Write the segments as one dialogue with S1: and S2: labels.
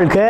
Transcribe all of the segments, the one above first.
S1: வாழ்க குருவே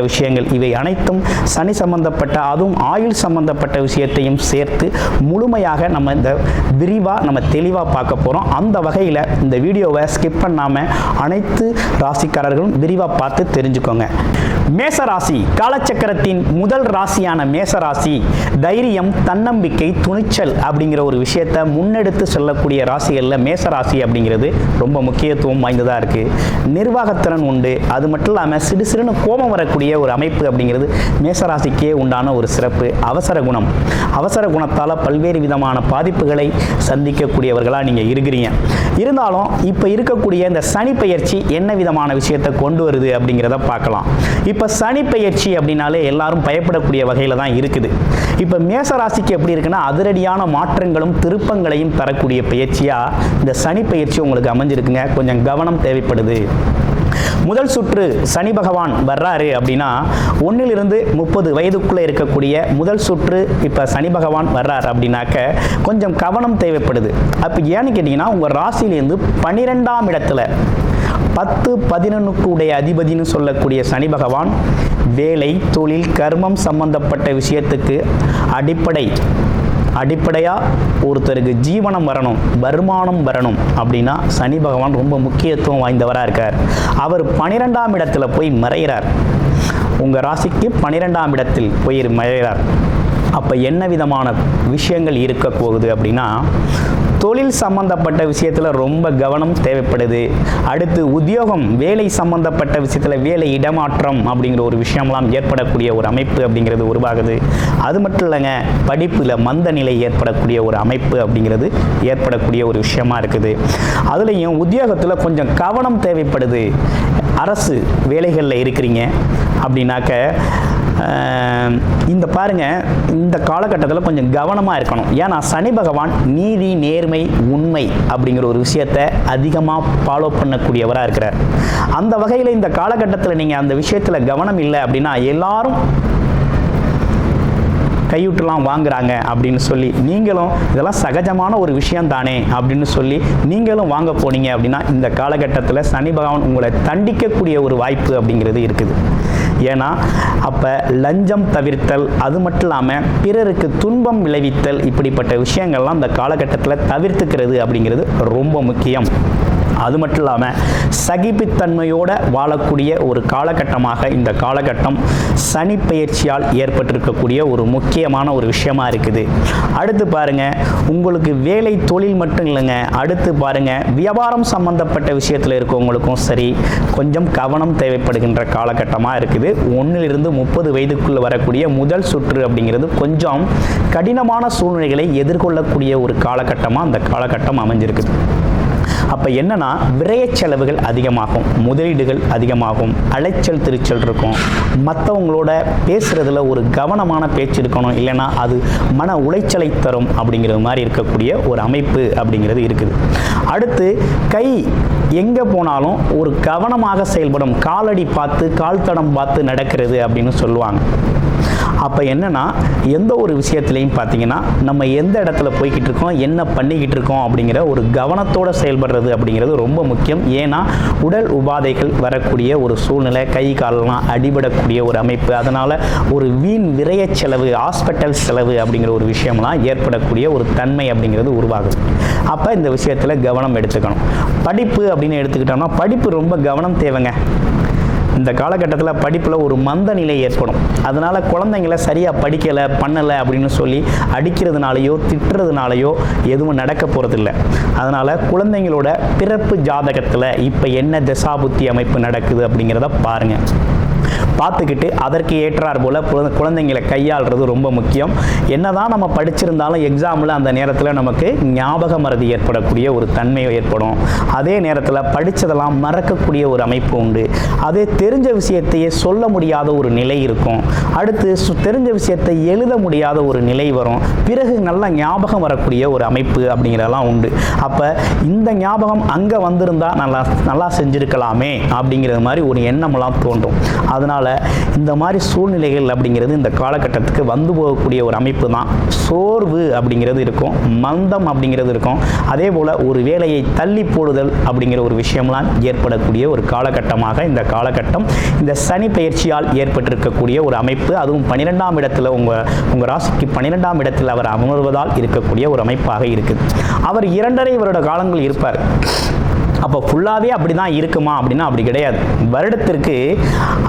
S1: விஷயங்கள். இவை அனைத்தும் சனி சம்பந்தப்பட்ட அதுவும் ஆயுள் சம்பந்தப்பட்ட விஷயத்தையும் சேர்த்து முழுமையாக நம்ம இந்த விரிவாக நம்ம தெளிவாக பார்க்க போகிறோம் அந்த வகையில் இந்த வீடியோவை ஸ்கிப் பண்ணாமல் அனைத்து ராசிக்காரர்களும் விரிவாக பார்த்து தெரிஞ்சுக்கோங்க. மேச ராசி காலச்சக்கரத்தின் முதல் ராசியான மேச ராசி தைரியம் தன்னம்பிக்கை துணிச்சல் அப்படிங்கிற ஒரு விஷயத்தை முன்னெடுத்து செல்லக்கூடிய ராசிகளில் மேச ராசி அப்படிங்கிறது ரொம்ப முக்கியத்துவம் வாய்ந்ததாக இருக்குது நிர்வாகத்திறன் உண்டு. அது மட்டும் இல்லாமல் சிறு சிறுன்னு கோபம் வரக்கூடிய ஒரு அமைப்பு அப்படிங்கிறது மேசராசிக்கே உண்டான ஒரு சிறப்பு. அவசர குணம். அவசர குணத்தால் பல்வேறு விதமான பாதிப்புகளை சந்திக்கக்கூடியவர்களாக நீங்கள் இருக்கிறீங்க. இருந்தாலும் இப்போ இருக்கக்கூடிய இந்த சனி பயிற்சி என்ன விதமான விஷயத்தை கொண்டு வருது அப்படிங்கிறத பார்க்கலாம். இப்போ சனி பயிற்சி அப்படின்னாலே எல்லாரும் பயப்படக்கூடிய வகையில் தான் இருக்குது. இப்போ மேச ராசிக்கு எப்படி இருக்குன்னா அதிரடியான மாற்றங்களும் திருப்பங்களையும் தரக்கூடிய பயிற்சியாக இந்த சனி பயிற்சி உங்களுக்கு அமைஞ்சிருக்குங்க. கொஞ்சம் கவனம் தேவைப்படுது. முதல் சுற்று சனி பகவான் வர்றாரு அப்படின்னா ஒன்றிலிருந்து முப்பது வயதுக்குள்ளே இருக்கக்கூடிய முதல் சுற்று இப்போ சனி பகவான் வர்றாரு அப்படின்னாக்க கொஞ்சம் கவனம் தேவைப்படுது. அப்போ ஏன்னு கேட்டிங்கன்னா உங்கள் ராசியிலேருந்து பன்னிரெண்டாம் இடத்துல பத்து பதினொன்றுக்கு உடைய அதிபதினு சொல்லக்கூடிய சனி பகவான் வேலை தொழில் கர்மம் சம்பந்தப்பட்ட விஷயத்துக்கு அடிப்படை அடிப்படையாக ஒருத்தருக்கு ஜீவனம் வரணும் வருமானம் வரணும் அப்படின்னா சனி பகவான் ரொம்ப முக்கியத்துவம் வாய்ந்தவராக இருக்கார். அவர் பனிரெண்டாம் இடத்துல போய் மறைகிறார் உங்கள் ராசிக்கு பனிரெண்டாம் இடத்தில் போய் மறைகிறார் அப்போ என்ன விதமான விஷயங்கள் இருக்க போகுது அப்படின்னா தொழில் சம்பந்தப்பட்ட விஷயத்தில் ரொம்ப கவனம் தேவைப்படுது. அடுத்து உத்தியோகம் வேலை சம்பந்தப்பட்ட விஷயத்தில் வேலை இடமாற்றம் அப்படிங்கிற ஒரு விஷயம்லாம் ஏற்படக்கூடிய ஒரு அமைப்பு அப்படிங்கிறது உருவாகுது. அது மட்டும் இல்லைங்க படிப்பில் மந்த நிலை ஏற்படக்கூடிய ஒரு அமைப்பு அப்படிங்கிறது ஏற்படக்கூடிய ஒரு விஷயமா இருக்குது. அதுலேயும் உத்தியோகத்தில் கொஞ்சம் கவனம் தேவைப்படுது. அரசு வேலைகளில் இருக்கிறீங்க அப்படின்னாக்க இந்த பாருங்க இந்த காலகட்டத்தில் கொஞ்சம் கவனமாக இருக்கணும். ஏன்னா சனி பகவான் நீதி நேர்மை உண்மை அப்படிங்கிற ஒரு விஷயத்தை அதிகமாக ஃபாலோ பண்ணக்கூடியவராக இருக்கிறார். அந்த வகையில் இந்த காலகட்டத்தில் நீங்கள் அந்த விஷயத்தில் கவனம் இல்லை அப்படின்னா எல்லாரும் கையூட்டெல்லாம் வாங்குறாங்க அப்படின்னு சொல்லி நீங்களும் இதெல்லாம் சகஜமான ஒரு விஷயம் தானே அப்படின்னு சொல்லி நீங்களும் வாங்க போனீங்க அப்படின்னா இந்த காலகட்டத்தில் சனி பகவான் உங்களை தண்டிக்கக்கூடிய ஒரு வாய்ப்பு அப்படிங்கிறது இருக்குது. ஏன்னா அப்போ லஞ்சம் தவிர்த்தல் அது மட்டும் இல்லாமல் பிறருக்கு துன்பம் விளைவித்தல் இப்படிப்பட்ட விஷயங்கள்லாம் இந்த காலகட்டத்தில் தவிர்த்துக்கிறது அப்படிங்கிறது ரொம்ப முக்கியம். அது மட்டும் இல்லாமல் சகிப்புத்தன்மையோட வாழக்கூடிய ஒரு காலகட்டமாக இந்த காலகட்டம் சனி பயிற்சியால் ஏற்பட்டிருக்கக்கூடிய ஒரு முக்கியமான ஒரு விஷயமா இருக்குது. அடுத்து பாருங்க உங்களுக்கு வேலை தொழில் மட்டும் இல்லைங்க. அடுத்து பாருங்க வியாபாரம் சம்பந்தப்பட்ட விஷயத்தில் இருக்கவங்களுக்கும் சரி கொஞ்சம் கவனம் தேவைப்படுகின்ற காலகட்டமாக இருக்குது. ஒன்றிலிருந்து முப்பது வயதுக்குள்ளே வரக்கூடிய முதல் சுற்று அப்படிங்கிறது கொஞ்சம் கடினமான சூழ்நிலைகளை எதிர்கொள்ளக்கூடிய ஒரு காலகட்டமாக அந்த காலகட்டம் அமைஞ்சிருக்குது. அப்போ என்னன்னா விரைய செலவுகள் அதிகமாகும் முதலீடுகள் அதிகமாகும் அலைச்சல் திருச்சல் இருக்கும். மற்றவங்களோட பேசுறதுல ஒரு கவனமான பேச்சு இருக்கணும் இல்லைன்னா அது மன உளைச்சலை தரும் அப்படிங்கிறது மாதிரி இருக்கக்கூடிய ஒரு அமைப்பு அப்படிங்கிறது இருக்குது. அடுத்து கை எங்கே போனாலும் ஒரு கவனமாக செயல்படும் காலடி பார்த்து கால் தடம் பார்த்து நடக்கிறது அப்படின்னு சொல்லுவாங்க. அப்போ என்னென்னா எந்த ஒரு விஷயத்துலையும் பார்த்தீங்கன்னா நம்ம எந்த இடத்துல போய்கிட்டு இருக்கோம் என்ன பண்ணிக்கிட்டு இருக்கோம் அப்படிங்கிற ஒரு கவனத்தோடு செயல்படுறது அப்படிங்கிறது ரொம்ப முக்கியம். ஏன்னா உடல் உபாதைகள் வரக்கூடிய ஒரு சூழ்நிலை கை காலெல்லாம் அடிபடக்கூடிய ஒரு அமைப்பு அதனால் ஒரு வீண் விரைய செலவு ஹாஸ்பிட்டல் செலவு அப்படிங்கிற ஒரு விஷயம்லாம் ஏற்படக்கூடிய ஒரு தன்மை அப்படிங்கிறது உருவாகுது. அப்போ இந்த விஷயத்தில் கவனம் எடுத்துக்கணும். படிப்பு அப்படின்னு எடுத்துக்கிட்டோம்னா படிப்பு ரொம்ப கவனம் தேவைங்க. இந்த காலகட்டத்தில் படிப்பில் ஒரு மந்த நிலை ஏற்படும். அதனால் குழந்தைங்கள சரியாக படிக்கலை பண்ணலை அப்படின்னு சொல்லி அடிக்கிறதுனாலையோ திட்டுறதுனாலையோ எதுவும் நடக்க போகிறதில்ல அதனால் குழந்தைங்களோட பிறப்பு ஜாதகத்தில் இப்போ என்ன தசாபுத்தி அமைப்பு நடக்குது அப்படிங்கிறத பாருங்கள் பார்த்துக்கிட்டு அதற்கு ஏற்றார் போல் குழந்தைங்களை கையாளுறது ரொம்ப முக்கியம். என்னதான் நம்ம படிச்சிருந்தாலும் எக்ஸாமில் அந்த நேரத்தில் நமக்கு ஞாபக மறதி ஏற்படக்கூடிய ஒரு தன்மை ஏற்படும். அதே நேரத்தில் படித்ததெல்லாம் மறக்கக்கூடிய ஒரு அமைப்பு உண்டு. அதே தெரிஞ்ச விஷயத்தையே சொல்ல முடியாத ஒரு நிலை இருக்கும். அடுத்து சு- தெரிஞ்ச விஷயத்தை எழுத முடியாத ஒரு நிலை வரும். பிறகு நல்லா ஞாபகம் வரக்கூடிய ஒரு அமைப்பு அப்படிங்கிறதெல்லாம் உண்டு. அப்போ இந்த ஞாபகம் அங்கே வந்திருந்தா நல்லா நல்லா செஞ்சுருக்கலாமே அப்படிங்கிறது மாதிரி ஒரு எண்ணமெல்லாம் தோன்றும். அதனால் இந்த மாதிரி சூழ்நிலைகள் அப்படிங்கிறது இந்த காலகட்டத்துக்கு வந்து போகக்கூடிய ஒரு அமைப்பு தான். சோர்வு அப்படிங்கிறது இருக்கும். மந்தம் அப்படிங்கிறது இருக்கும். அதே போல் ஒரு வேலையை தள்ளி போடுதல் அப்படிங்கிற ஒரு விஷயம்லாம் ஏற்படக்கூடிய ஒரு காலகட்டமாக இந்த காலகட்டம் இந்த சனி பயிற்சியால் ஏற்பட்டிருக்கக்கூடிய ஒரு அமைப்பு அதுவும் பன்னிரெண்டாம் இடத்துல உங்கள் உங்கள் ராசிக்கு பன்னிரெண்டாம் இடத்தில் அவர் அமர்வதால் இருக்கக்கூடிய ஒரு அமைப்பாக இருக்குது அவர் இரண்டரை வருட காலங்கள் இருப்பார். அப்போ ஃபுல்லாகவே அப்படி தான் இருக்குமா அப்படின்னா அப்படி கிடையாது. வருடத்திற்கு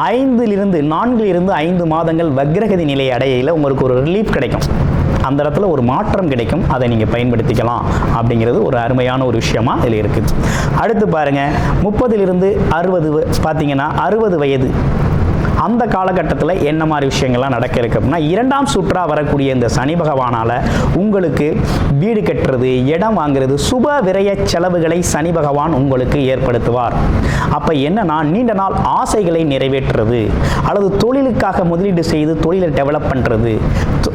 S1: ஐந்திலிருந்து நான்கிலிருந்து ஐந்து மாதங்கள் வக்ரகதி நிலை அடையில உங்களுக்கு ஒரு ரிலீஃப் கிடைக்கும். அந்த இடத்துல ஒரு மாற்றம் கிடைக்கும். அதை நீங்கள் பயன்படுத்திக்கலாம். அப்படிங்கிறது ஒரு அருமையான ஒரு விஷயமா இதில் இருக்குது அடுத்து பாருங்க. முப்பதிலிருந்து அறுபது பார்த்தீங்கன்னா அறுபது வயது. அந்த காலகட்டத்தில் என்ன மாதிரி விஷயங்கள்லாம் நடக்க இருக்கு அப்படின்னா இரண்டாம் சுற்றா வரக்கூடிய இந்த சனி பகவானால் உங்களுக்கு வீடு கட்டுறது இடம் வாங்குறது சுப விரய செலவுகளை சனி பகவான் உங்களுக்கு ஏற்படுத்துவார். அப்போ என்னன்னா நீண்ட நாள் ஆசைகளை நிறைவேற்றுறது அல்லது தொழிலுக்காக முதலீடு செய்து தொழிலை டெவலப் பண்ணுறது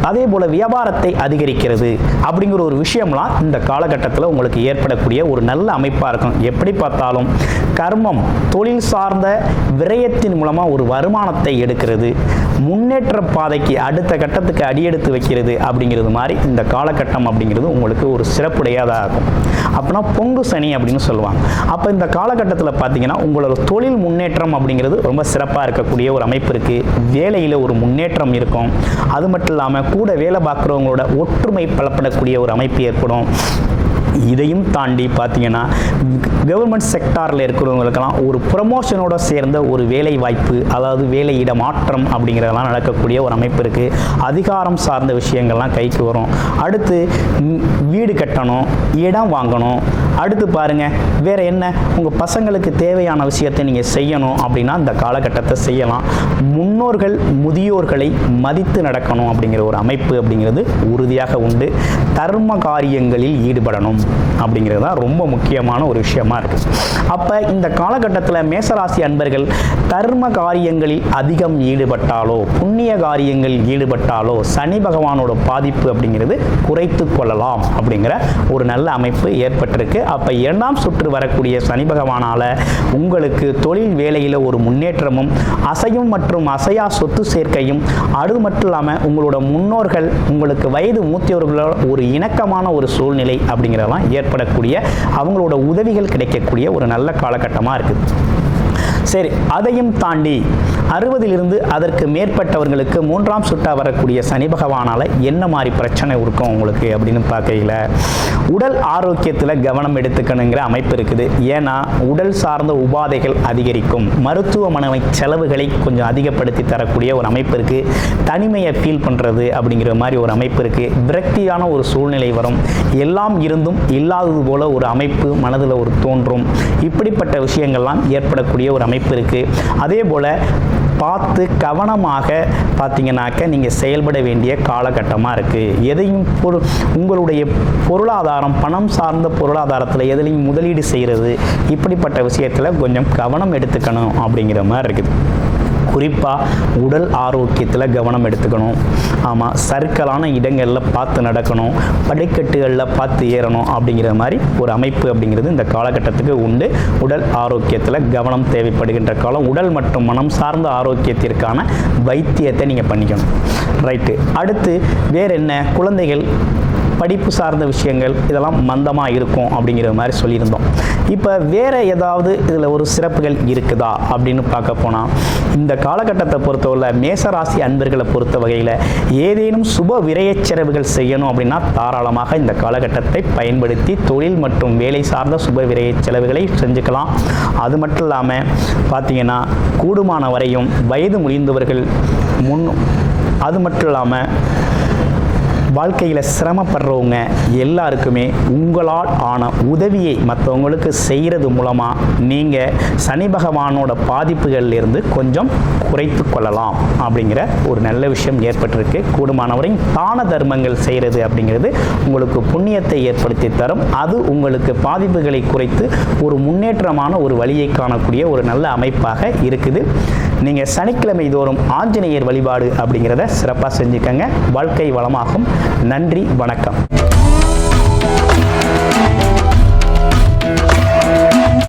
S1: அதே போல் வியாபாரத்தை அதிகரிக்கிறது அப்படிங்கிற ஒரு விஷயம்லாம் இந்த காலகட்டத்தில் உங்களுக்கு ஏற்படக்கூடிய ஒரு நல்ல அமைப்பாக இருக்கும். எப்படி பார்த்தாலும் கர்மம் தொழில் சார்ந்த விரயத்தின் மூலமாக ஒரு வருமானத்தை எடுக்கிறது. முன்னேற்ற பாதைக்கு அடுத்த கட்டத்துக்கு அடியெடுத்து வைக்கிறது அப்படிங்கிறது மாதிரி இந்த காலகட்டம் அப்படிங்கிறது உங்களுக்கு ஒரு சிறப்புடையதாக இருக்கும். அப்படின்னா பொங்கு சனி அப்படின்னு சொல்லுவாங்க. அப்போ இந்த காலகட்டத்தில் பார்த்தீங்கன்னா உங்களோட தொழில் முன்னேற்றம் அப்படிங்கிறது ரொம்ப சிறப்பாக இருக்கக்கூடிய ஒரு அமைப்பு இருக்குது வேலையில் ஒரு முன்னேற்றம் இருக்கும். அது மட்டும் இல்லாமல் கூட வேலை பார்க்குறவங்களோட ஒற்றுமை பலப்படக்கூடிய ஒரு அமைப்பு ஏற்படும். இதையும் தாண்டி பார்த்தீங்கன்னா கவர்மெண்ட் செக்டாரில் இருக்கிறவங்களுக்கெல்லாம் ஒரு ப்ரமோஷனோட சேர்ந்த ஒரு வேலை வாய்ப்பு அதாவது வேலையிட மாற்றம் அப்படிங்கிறதெல்லாம் நடக்கக்கூடிய ஒரு அமைப்பு இருக்குது அதிகாரம் சார்ந்த விஷயங்கள்லாம் கைக்கு வரும். அடுத்து வீடு கட்டணும் இடம் வாங்கணும். அடுத்து பாருங்க வேறு என்ன? உங்கள் பசங்களுக்கு தேவையான விஷயத்தை நீங்கள் செய்யணும் அப்படின்னா இந்த காலகட்டத்தை செய்யலாம். முன்னோர்கள் முதியோர்களை மதித்து நடக்கணும் அப்படிங்கிற ஒரு அமைப்பு அப்படிங்கிறது உறுதியாக உண்டு. தர்ம காரியங்களில் ஈடுபடணும். அப்படிங்கிறது தான் ரொம்ப முக்கியமான ஒரு விஷயமா இருக்குது அப்போ இந்த காலகட்டத்தில் மேசராசி அன்பர்கள் தர்ம காரியங்களில் அதிகம் ஈடுபட்டாலோ புண்ணிய காரியங்களில் ஈடுபட்டாலோ சனி பகவானோட பாதிப்பு அப்படிங்கிறது குறைத்து கொள்ளலாம் அப்படிங்கிற ஒரு நல்ல அமைப்பு ஏற்பட்டிருக்கு. அப்போ இரண்டாம் சுற்று வரக்கூடிய சனி பகவானால் உங்களுக்கு தொழில் வேலையில் ஒரு முன்னேற்றமும் அசையும் மற்றும் அசையா சொத்து சேர்க்கையும் அது மட்டும் இல்லாமல் உங்களோட முன்னோர்கள் உங்களுக்கு வயது மூத்தியவர்களோட ஒரு இணக்கமான ஒரு சூழ்நிலை அப்படிங்கிற அப்படிங்கிறதெல்லாம் ஏற்படக்கூடிய அவங்களோட உதவிகள் கிடைக்கக்கூடிய ஒரு நல்ல காலகட்டமாக இருக்குது சரி அதையும் தாண்டி அறுபதிலிருந்து அதற்கு மேற்பட்டவர்களுக்கு மூன்றாம் சுட்டா வரக்கூடிய சனி பகவானால் என்ன மாதிரி பிரச்சனை இருக்கும் உங்களுக்கு அப்படின்னு பார்க்கையில் உடல் ஆரோக்கியத்தில் கவனம் எடுத்துக்கணுங்கிற அமைப்பு இருக்குது. ஏன்னா உடல் சார்ந்த உபாதைகள் அதிகரிக்கும். மருத்துவமனை செலவுகளை கொஞ்சம் அதிகப்படுத்தி தரக்கூடிய ஒரு அமைப்பு இருக்குது தனிமையை ஃபீல் பண்ணுறது அப்படிங்கிற மாதிரி ஒரு அமைப்பு இருக்குது விரக்தியான ஒரு சூழ்நிலை வரும். எல்லாம் இருந்தும் இல்லாதது போல ஒரு அமைப்பு மனதில் ஒரு தோன்றும். இப்படிப்பட்ட விஷயங்கள்லாம் ஏற்படக்கூடிய ஒரு அமைப்பு இருக்குது அதே போல் பார்த்து கவனமாக பார்த்தீங்கன்னாக்க நீங்கள் செயல்பட வேண்டிய காலகட்டமாக இருக்குது எதையும் பொரு உங்களுடைய பொருளாதாரம் பணம் சார்ந்த பொருளாதாரத்தில் எதுலையும் முதலீடு செய்கிறது இப்படிப்பட்ட விஷயத்தில் கொஞ்சம் கவனம் எடுத்துக்கணும் அப்படிங்கிற மாதிரி இருக்குது. குறிப்பாக உடல் ஆரோக்கியத்தில் கவனம் எடுத்துக்கணும். ஆமாம் சர்க்கலான இடங்களில் பார்த்து நடக்கணும் படிக்கட்டுகளில் பார்த்து ஏறணும் அப்படிங்கிற மாதிரி ஒரு அமைப்பு அப்படிங்கிறது இந்த காலகட்டத்துக்கு உண்டு. உடல் ஆரோக்கியத்தில் கவனம் தேவைப்படுகின்ற காலம் உடல் மற்றும் மனம் சார்ந்த ஆரோக்கியத்திற்கான வைத்தியத்தை நீங்கள் பண்ணிக்கணும். ரைட்டு அடுத்து வேற என்ன குழந்தைகள் படிப்பு சார்ந்த விஷயங்கள் இதெல்லாம் மந்தமாக இருக்கும் அப்படிங்கிற மாதிரி சொல்லியிருந்தோம். இப்போ வேறு ஏதாவது இதில் ஒரு சிறப்புகள் இருக்குதா அப்படின்னு பார்க்க போனால் இந்த காலகட்டத்தை பொறுத்தவரை மேசராசி அன்பர்களை பொறுத்த வகையில் ஏதேனும் சுப விரையச்செலவுகள் செய்யணும் அப்படின்னா தாராளமாக இந்த காலகட்டத்தை பயன்படுத்தி தொழில் மற்றும் வேலை சார்ந்த சுப விரயச் செலவுகளை செஞ்சுக்கலாம். அது மட்டும் இல்லாமல் பார்த்தீங்கன்னா கூடுமான வரையும் வயது முடிந்தவர்கள் முன் அது மட்டும் இல்லாமல் வாழ்க்கையில் சிரமப்படுறவங்க எல்லாருக்குமே உங்களால் ஆன உதவியை மற்றவங்களுக்கு செய்கிறது மூலமாக நீங்கள் சனி பகவானோட பாதிப்புகள்லேருந்து கொஞ்சம் குறைத்து கொள்ளலாம் அப்படிங்கிற ஒரு நல்ல விஷயம் ஏற்பட்டிருக்கு. கூடுமானவரையும் தான தர்மங்கள் செய்கிறது அப்படிங்கிறது உங்களுக்கு புண்ணியத்தை ஏற்படுத்தி தரும். அது உங்களுக்கு பாதிப்புகளை குறைத்து ஒரு முன்னேற்றமான ஒரு வழியை காணக்கூடிய ஒரு நல்ல அமைப்பாக இருக்குது. நீங்கள் சனிக்கிழமை தோறும் ஆஞ்சநேயர் வழிபாடு அப்படிங்கிறத சிறப்பாக செஞ்சுக்கங்க. வாழ்க்கை வளமாகும். நன்றி வணக்கம்.